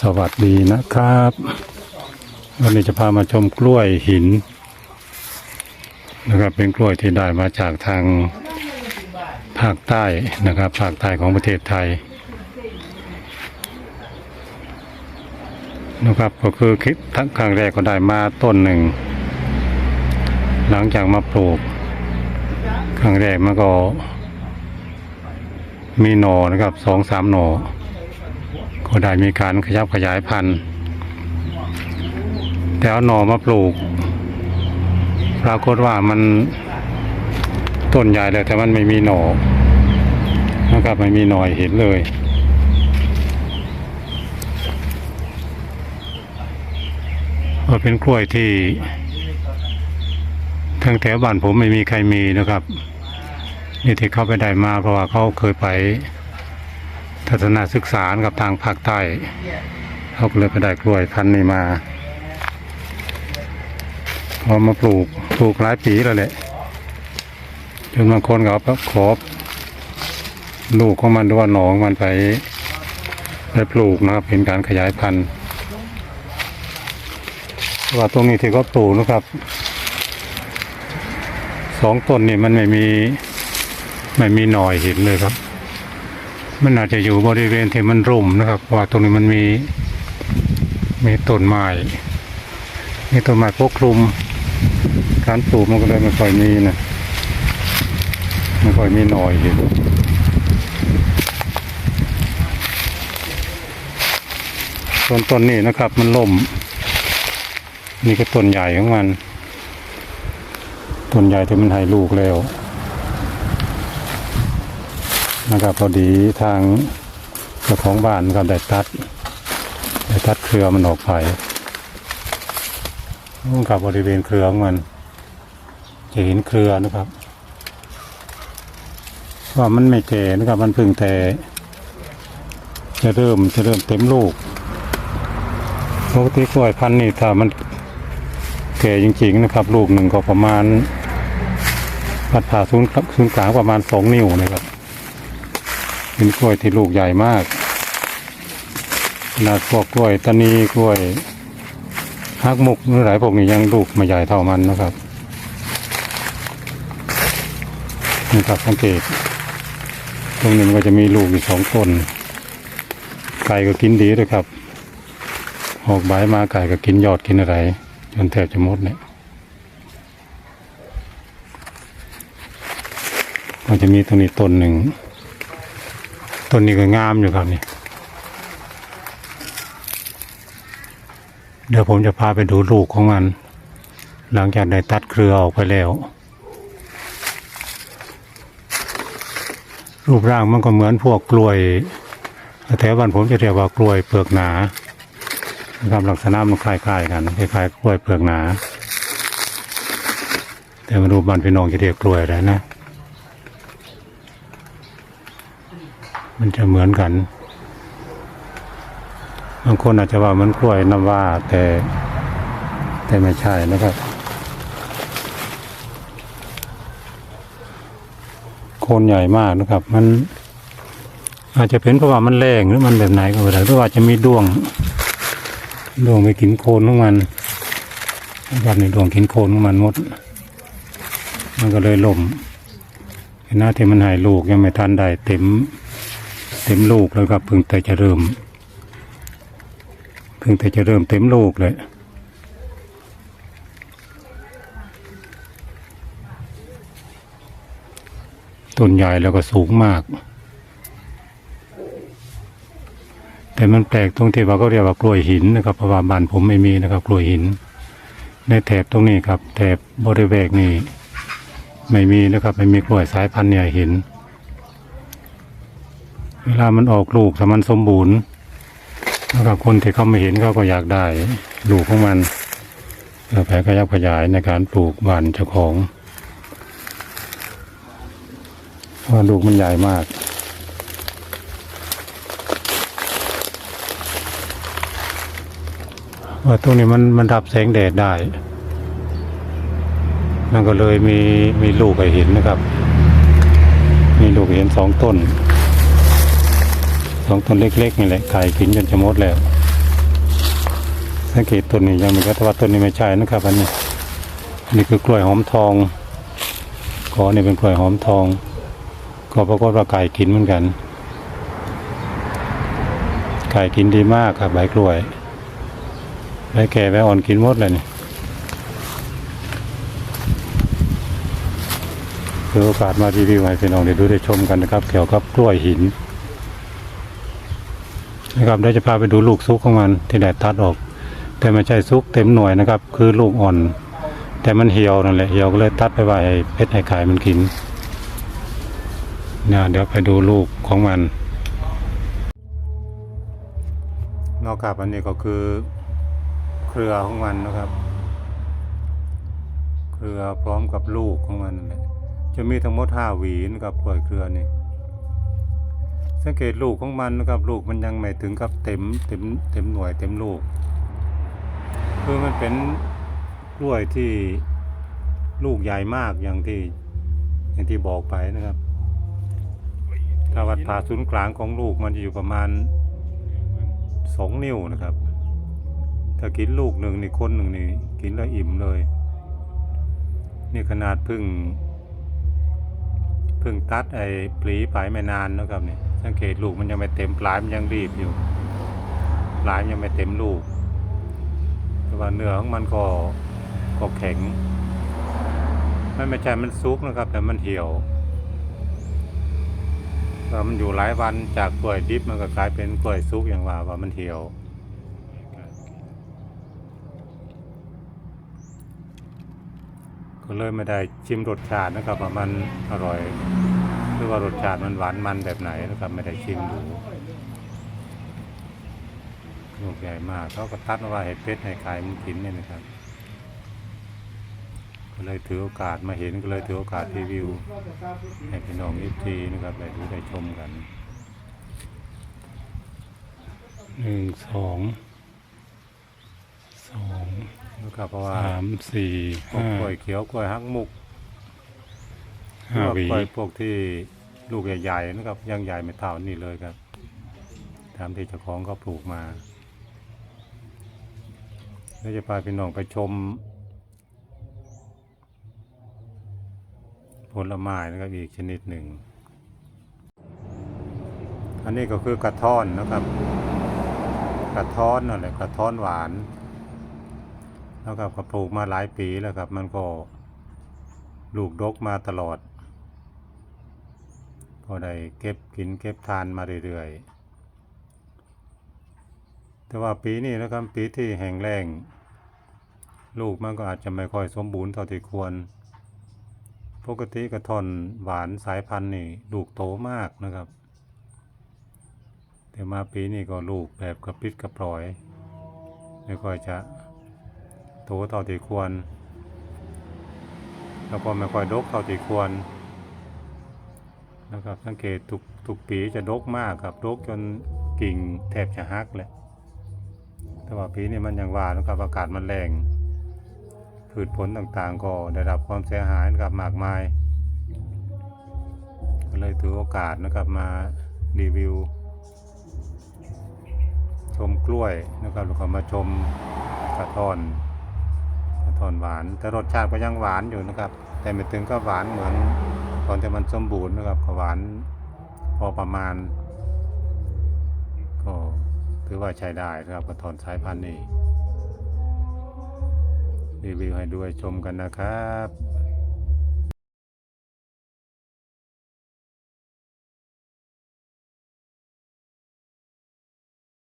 สวัสดีนะครับ วันนี้จะพามาชมกล้วยหิน นะครับเป็นกล้วยที่ได้มาจากทางภาคใต้นะครับภาคใต้ของประเทศไทยนะครับก็คือคิดทั้งครั้งแรกก็ได้มาต้นหนึ่ง หลังจากมาปลูก ครั้งแรกมันก็มีหนอนะครับสองสามหนอ ได้มีการขยับขยายพันธุ์แต่เอาหน่อมาปลูก ปรากฏว่ามันต้นใหญ่เลยแต่มันไม่มีหน่อนะครับไม่มีหน่อยเห็นเลยก็เป็นกล้วยที่ทั้งแถวบ้านผมไม่มีใครมีนะครับ นี่ที่เขาไปได้มาเพราะว่าเขาเคยไป ทัศนศึกษากับทางภาคใต้เขาก็เลยไปได้กล้วยพันธุ์นี้มาเอามาปลูก ปลูกหลายปีแล้วแหละ จนบางคนก็เอาขอบลูกของมันด้วยหนองมันไป ไปปลูกนะครับเป็นการขยายพันธุ์ว่าตรงนี้ที่เขาปลูกนะครับ สองต้นนี่มันไม่มี ไม่มีหน่อยเห็นเลยครับ มันอาจจะอยู่บริเวณที่มันร่มนะครับว่าตรงนี้มันมีมีต้นไม้มีต้นไม้ปกคลุมการปลูกมันก็เลยไม่ค่อยมีนะไม่ค่อยมีหน่อยอยู่ต้นต้นนี้นะครับ มันล่ม นี่ก็ต้นใหญ่ของมันต้นใหญ่ที่มันให้ลูกแล้ว นะครับพอดีทางเจ้าของบ้านก็ได้ตัดได้ตัดเครือมันออกไปร่วมกับบริเวณเครือของมัน จะเห็นเครือนะครับ ว่ามันไม่แก่นะครับมันพิ่งแต่จะเริ่มจะเริ่มเต็มลูกปกติกล้วยพันธุ์นี่ถ้ามันแก่จริงๆนะครับ ลูกหนึ่งก็ประมาณปัดผ่าศูนย์ศูนย์กลางประมาณสองนิ้วนะครับ เป็นกล้วยที่ลูกใหญ่มากขนาดพวกกล้วยตานีกล้วยฮักมุกหรือหลายพวกนี้ยังลูกไม่ใหญ่เท่ามันนะครับนี่ครับสังเกต ตรงนี้มันก็จะมีลูกอีกสองต้นไก่ก็กินดีด้วยครับ ออกใบมาไก่ก็กินยอดกินอะไรจนแทบจะหมดเนี่ยมันจะมีตรงนี้ต้นหนึ่ง ต้นนี้ก็งามอยู่ครับนี่ เดี๋ยวผมจะพาไปดูลูกของมัน หลังจากได้ตัดเครือออกไปแล้ว รูปร่างมันก็เหมือนพวกกล้วยแถวบ้านผมจะเรียกว่ากล้วยเปลือกหนานะครับลักษณะมันคล้ายๆกันคล้ายๆกล้วยเปลือกหนา แต่มาดูบ้านพี่น้องจะเรียกกล้วยอะไรนะ มันจะเหมือนกัน บางคนอาจจะว่ามันกล้วยน้ำว่า แต่แต่ไม่ใช่นะครับ โคนใหญ่มากนะครับ มัน อาจจะเป็นเพราะว่ามันแรงหรือมันแบบไหนก็ไม่ได้หรือว่าจะมีดวงดวงไปกินโคนของมันนะครับในดวงกินโคนของมันหมด มันก็เลยล่มเห็นหน้าที่มันหายลูกยังไม่ทันได้เต็ม เต็มลูกแล้วครับเพิ่งแต่จะเริ่ม เพิ่งแต่จะเริ่มเต็มลูกเลยต้นใหญ่แล้วก็สูงมาก แต่มันแปลกตรงที่ว่าเขาเรียกว่ากล้วยหินนะครับเพราะว่าบ้านผมไม่มีนะครับ กล้วยหิน ในแถบตรงนี้ครับ แถบบริเวณนี้ ไม่มีนะครับ ไม่มีกล้วยสายพันธุ์เนี่ยหิน เวลามันออกลูกถ้ามันสมบูรณ์นะครับคนที่เขาไม่เห็นเขาก็อยากได้ลูกของมันเพื่อแผ่ขยับขยายในการปลูกบ้านเจ้าของเพราะว่าลูกมันใหญ่มากว่าตรงนี้มันมันรับแสงแดดได้ มันก็เลยมีมีลูกให้เห็นนะครับ มีลูกเห็นสองต้น สองต้นเล็กๆนี่แหละไก่กินจนจะหมดแล้ว สังเกตต้นนี้ยังมีก็แต่ว่าต้นนี้ไม่ใช่นะครับอันนี้นนี้คือกล้วยหอมทองกอนี่เป็นกล้วยหอมทอง ก็ปรากฏว่าไก่กินเหมือนกัน ไก่กินดีมากครับใบกล้วยใบแก่ใบอ่อนกินหมดเลยนี่คือโอกาสมารีวิวให้พี่น้องได้ดูได้ชมกันนะครับเกี่ยวกับกล้วยหิน นะครับเดี๋ยวจะพาไปดูลูกซุกของมันที่แดดตัดออก แต่ไม่ใช่ซุกเต็มหน่วยนะครับ คือลูกอ่อน แต่มันเหี่ยวนั่นแหละเหี่ยวก็เลยตัดไปไว้เพชรให้ไข่มันกินนะเดี๋ยวไปดูลูกของมันนอกจากอันนี้ก็คือเครือของมันนะครับ เครือพร้อมกับลูกของมันนั่นแหละจะมีทั้งหมดห้าหวีนะครับกล้วยเครือนี่ สังเกตลูกของมันนะครับลูกมันยังไม่ถึงกับเต็มเต็มเต็มหน่วยเต็มลูกคือมันเป็นกล้วยที่ลูกใหญ่มากอย่างที่อย่างที่บอกไปนะครับถ้าวัดผ่าศูนย์กลางของลูกมันจะอยู่ประมาณสองนิ้วนะครับ ถ้ากินลูกหนึ่งนี่คนหนึ่งนี่กินแล้วอิ่มเลย นี่ขนาดพึ่งพิ่งตัดไอ้ปลีไปไม่นานนะครับเนี่ย สังเกตลูกมันยังไม่เต็มปลายมันยังรีบอยู่ปลายยังไม่เต็มลูก แต่ว่าเนื้อของมันก็ก็แข็งมันไม่ใช่มันซุกนะครับ แต่มันเหี่ยวว่ามันอยู่หลายวันจากกล้วยดิบมันก็กลายเป็นกล้วยซุกอย่างว่าว่ามันเหี่ยวก็เลยไม่ได้ชิมรสชาตินะครับว่ามันอร่อย หรือว่ารสชาติมันหวานมันแบบไหนนะครับไม่ได้ชิมดูลูกใหญ่มากเขาก็ตัดเอาไว้ให้เป็ดให้ไก่มันกินเนี่ยนะครับ ก็เลยถือโอกาสมาเห็นก็เลยถือโอกาสรีวิว ให้พี่น้องอีทีนะครับได้ดูได้ชมกันหนึ่งสองสองนะครับเพราะว่าสามสี่พวกห้ากล้วยเขียวกล้วยฮักมุก ห้าหวีกล้วยพวกที่ลูกใหญ่ๆนะครับยังใหญ่ไม่เท่านี่เลยครับตามที่เจ้าของก็ปลูกมาแล้วจะพาพี่น้องไปชม ผลไม้นะครับอีกชนิดหนึ่ง อันนี้ก็คือกระท้อนนะครับ กระท้อนนั่นแหละกระท้อนหวานแล้วก็ก็ปลูกมาหลายปีแล้วครับ มันก็ลูกดกมาตลอด ก็ได้เก็บกินเก็บทานมาเรื่อยๆ แต่ว่าปีนี้นะครับปีที่แห้งแล้งลูกมันก็อาจจะไม่ค่อยสมบูรณ์เท่าที่ควร ปกติกระท่อนหวานสายพันธุ์นี่ลูกโตมากนะครับ แต่มาปีนี้ก็ลูกแบบกระปิดกระปล่อย ไม่ค่อยจะโตเท่าที่ควร แล้วก็ไม่ค่อยดกเท่าที่ควร นะครับ สังเกตทุกทุกปีจะดกมากครับดกจนกิ่งแทบจะหักเลยแต่ว่าปีนี้มันยังว่านะครับอากาศมันแรงพืชผลต่างๆ ก็ได้รับความเสียหายนะครับมากมายก็เลยถือโอกาสนะครับมารีวิว ชมกล้วยนะครับแล้วก็มาชมกระท่อนกระท่อนหวาน แต่รสชาติก็ยังหวานอยู่นะครับ แต่ไม่ถึงก็หวานเหมือน ตอนที่มันสมบูรณ์นะครับหวานพอประมาณ ก็ถือว่าใช้ได้นะครับกระถอนสายพันธุ์นี้รีวิวให้ด้วยชมกันนะครับ